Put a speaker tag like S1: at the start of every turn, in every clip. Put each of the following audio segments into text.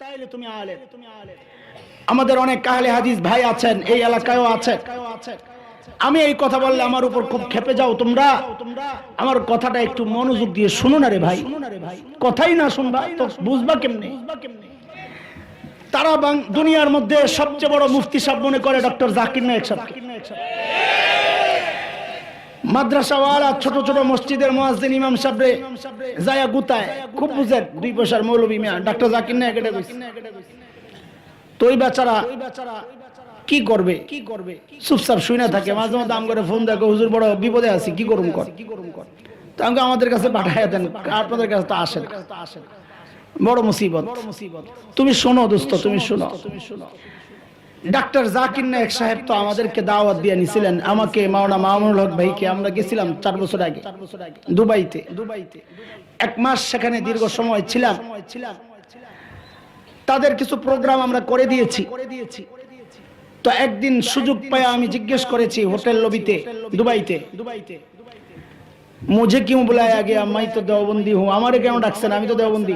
S1: তাইলে তুমি আলে তুমি আলে আমাদের অনেক কাহলে হাদিস ভাই আছেন, এই এলাকায়ও আছেন। আমি এই কথা বললে আমার উপর খুব খেপে যাও তোমরা। আমার কথাটা একটু মনোযোগ দিয়ে শুনো না রে ভাই। কথাই না শুনবা, তো বুঝবা কেমনে? তারা দুনিয়ার মধ্যে সবচেয়ে বড় মুফতি সাহেব মনে করে ডক্টর জাকির নায়ক সাহেব। মাদ্রাসাওয়ালা ছোট ছোট মসজিদের ইমাম গুতায়। খুব বুঝেন দুই পয়সার মৌলবী মিয়া। ডক্টর জাকির এটা কইছে। তো ওই বেচারা কি করবে? কি করবে চুপচাপ শুই না থাকে, মাঝে মাঝে আম ফোন দেখো, হুজুর, বড় বিপদে আছি, কি করুম কর? কি করুম কর তো আমাকে আমাদের কাছে পাঠায় দেন, আপনাদের কাছে তো আসে না বড় মুসিবত। বড় মুসিবত তুমি শোনো দোস্ত তুমি শোনো তুমি শোনো। ডাক্তার জাকির নায়ক সাহেব তো আমাদেরকে দাওয়াত দিয়ে নিছিলেন। আমাকে মাওনা মামুনুল হক ভাইকে আমরা গেছিলাম চার বছর আগে, দুবাইতে। দুবাইতে এক মাস সেখানে দীর্ঘ সময় ছিলাম। তাদের কিছু প্রোগ্রাম আমরা করে দিয়েছি। তো একদিন সুযোগ পায় আমি জিজ্ঞেস করেছি হোটেল লবিতে দুবাইতে দুবাইতে। মুঝে কিউ বুলায়া গিয়া, মাই তো দেওবন্দি হুঁ, আমারে কেন ডাকছেন? আমি তো দেওবন্দি।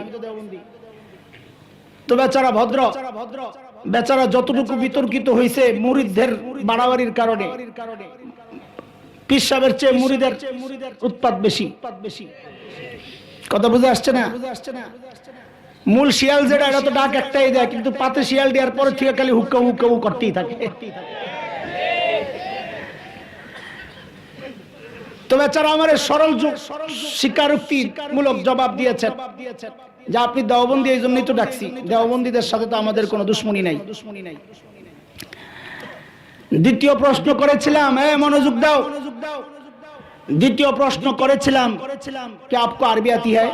S1: তো বেচারা ভদ্র। বেচারা যতটুকু বিতর্কিত হয়েছে মুরিদদের বাড়াবাড়ির কারণে। পীর সাহেবের চেয়ে মুরিদের উৎপাদ বেশি। কথা বুঝে আসছে না? মূল শিয়াল যেটা এটা তো ডাক একটাই দেয়, কিন্তু পাতে শিয়াল দেওয়ার পরে থেকে খালি হুক্কা হুক্কা করতেই থাকে। তো বেচারা আমার সরল যুগ স্বীকারোক্তি মূলক জবাব দিয়েছেন যে আপনি দেওবন্দি এই জন্যই তো ডাকছি। দেওবন্দীদের সাথে তো আমাদের কোনো দুশ্মনী নাই। দ্বিতীয় প্রশ্ন করেছিলাম, এ, মনোযোগ দাও। দ্বিতীয় প্রশ্ন করেছিলাম, কি আপকো আরবি আতি হ্যায়?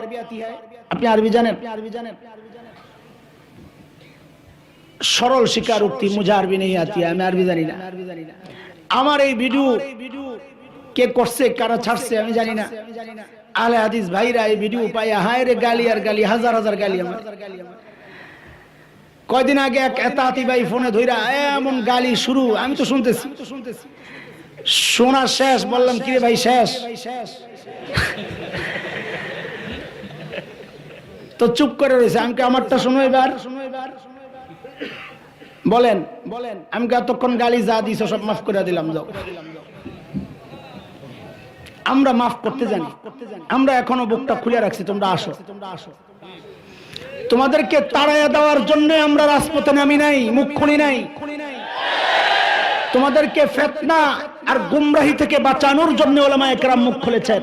S1: আপনি আরবি জানেন? আরবি জানেন সরল স্বীকার উক্তি মুঝে আরবি নেই আতি আমি আরবি জানি না। আমার এই ভিডিও কে করছে, কারা ছাড়ছে আমি জানি না। আলে হাদিস ভাইরা এই ভিডিও পাই হায় রে গালি আর গালি হাজার হাজার গালি আমার। কয়দিন আগে এক এতাতি ভাই ফোনে ধইরা এমন গালি শুরু আমি তো শুনতেছি। শোনা শেষ বললাম কিরে ভাই শেষ? তো চুপ করে রয়েছে আমাকে আমারটা শোনো এবার। বলেন বলেন আমাকে এতক্ষণ গালি যা দিছ সব মাফ করে দিলাম যাও। আমরা মাফ করতে জানি। আমরা এখনও বুকটা খুলে রাখছি তোমরা আসো। তোমরা আসো। তোমাদেরকে তাড়াইয়া দেওয়ার জন্য আমরা রাজপথে নামি নাই মুখ খুনি নাই। তোমাদেরকে ফেতনা আর গুমরাহি থেকে বাঁচানোর জন্য ওলামা একরাম মুখ খুলেছেন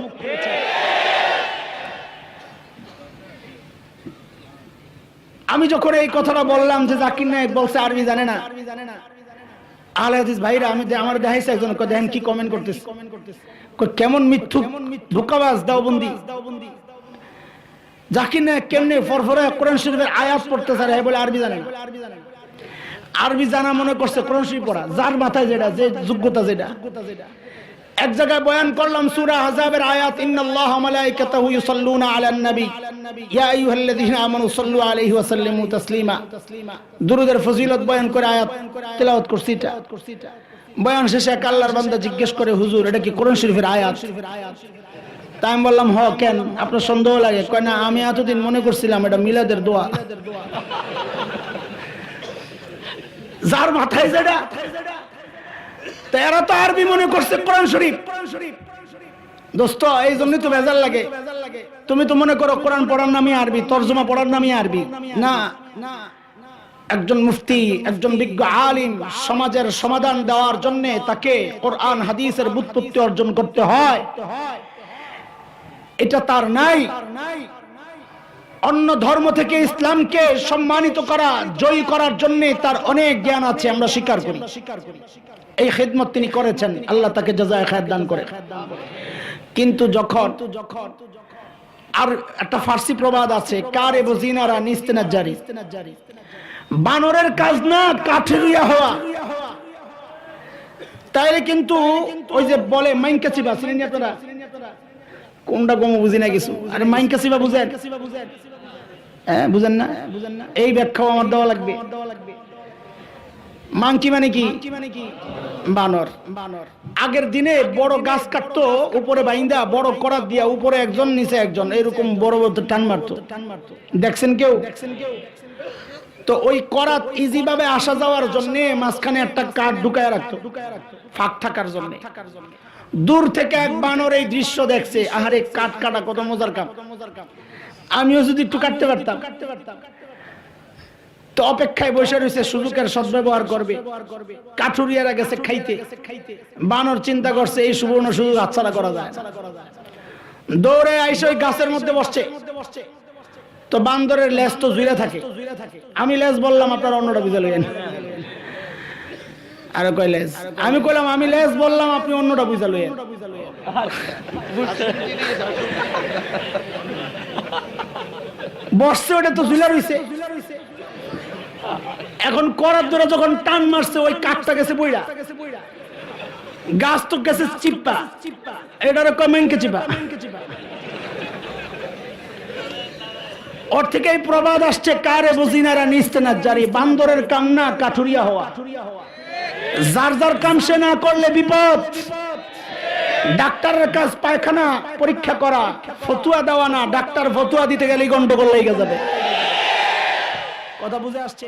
S1: আমি যখন এই কথাটা বললাম যে জাকির নায়ক বলছে আরবি জানে না। আহলে হাদিস ভাইরা, আমি আমার দেখাইছে একজন দেখেন কি কমেন্ট করতেছে। কেমন মিথ্যু ধোকাবাজ, দাওবন্দি। জাকির না কেমনে ফরফরে কোরআন শরীফের আয়াত পড়তে আর বলে আরবি জানে আরবি জানা মনে করছে কোরআন শরীফ পড়া, যার মাথায় যেটা, যে যোগ্যতা যেটা। এক জায়গায় বয়ান করলাম, সূরা আহজাবের আয়াত, ইন্নাল্লাহ মালাইকাতাহু ইউসাল্লুনা আলান নবী। ইয়া আইয়ুহাল্লাযীনা আমানু সাল্লু আলাইহি ওয়া সাল্লিমু তাসলিমা। দুরূদের ফজিলত বয়ান করে আয়াত তেলাওয়াত করছি এটা। বয়ান শেষে এক আল্লাহর বান্দা জিজ্ঞেস করে, হুজুর, এটা কি কোরআন শরীফের আয়াত? তাই আমি বললাম, হ, কেন? আপনার সন্দেহ লাগে? কয়, না, আমি এতদিন মনে করছিলাম এটা মিলাদের দোয়া। যার মাথায় যেটা তা তো আরবি মনে করছে, কোরআন শরীফ। দোস্ত এই জন্যই তো বেজার লাগে। তুমি তো মনে করো কোরআন পড়ার নামই আরবি, তর্জমা পড়ার নামই আরবি। না। একজন মুফতি, একজন বিজ্ঞ আলিম সমাজের সমাধান দেওয়ার জন্য তাকে কোরআন, হাদিসের বুৎপত্তি অর্জন করতে হয়। এটা তার নাই। অন্য ধর্ম থেকে ইসলামকে সম্মানিত করা, জয়ী করার জন্য তার অনেক জ্ঞান আছে, আমরা স্বীকার করি। এই খেদমত তিনি করেছেন, আল্লাহ তাকে জাজায় খায় দান করে। কিন্তু যখন আর একটা ফার্সি প্রবাদ আছে, কার এ বজিনারা নিস্তেনা জারি বানরের কাজ না কাঠেরিয়া হওয়া। তাইলে কিন্তু ওই যে বলে মাইনকা চিবা চিনেন কোনটা কম বুঝি না কিছু? আরে মাইনকা চিবা বুঝেন। হ্যাঁ বুঝেন না? এই ব্যাখ্যাও আমার দেওয়া লাগবে। মাংকি মানে কি? বানর। বানর আগের দিনে বড় গাছ কাটতো, উপরে বাইন্দা, বড় করাত দিয়া উপরে একজন, নিচে একজন। এরকম বড় বড় টান মারতো। দেখছেন কেউ? দেখছেন কেউ তো ওই করাত ইজি ভাবে আসা যাওয়ার জন্য মাঝখানে একটা কাঠ ঢুকায় রাখতো। ফাঁক থাকার জন্য। দূর থেকে এক বানর এই দৃশ্য দেখছে। আহারে, কাঠ কাটা কত মজার কাম। আমিও যদি একটু কাটতে পারতাম। তো অপেক্ষায় বসে রয়েছে সুযোগের সদ্ব্যবহার করবে। কাঠুরিয়ারা গেছে খাইতে। বানর চিন্তা করছে, এই সুবর্ণ সুযোগ হাতছাড়া করা যায় দৌড়ে আইসে ওই গাছের মধ্যে বসছে। তো বান্দরের লেজ তো জুড়ে থাকে। আমি লেজ বললাম, আপনারা অন্যটা বুঝে লইয়েন। আরে কয় লেজ? আমি কইলাম, আমি লেজ বললাম, আপনি অন্যটা বুঝে লইয়েন। বসছে তো ঝুলা রইছে। এখন করার ধরে যখন টান মারছে, ওই কাঠটা গেছে বইরা গাছ তো গেছে চিপ্পা এটার কমেন্টকে চিপা। ওর থেকে এই প্রবাদ আসছে কারে বুঝিনারা নিস্তে না জারি বান্দরের কাম না কাঠুরিয়া হওয়া। যার যার কাম সে না করলে বিপদ। ডাক্তারের কাজ পায়খানা পরীক্ষা করা, ফতুয়া দেওয়া না, ডাক্তার ফতুয়া দিতে গেলে গন্ডগোল লেগে যাবে কথা বুঝে আসছে.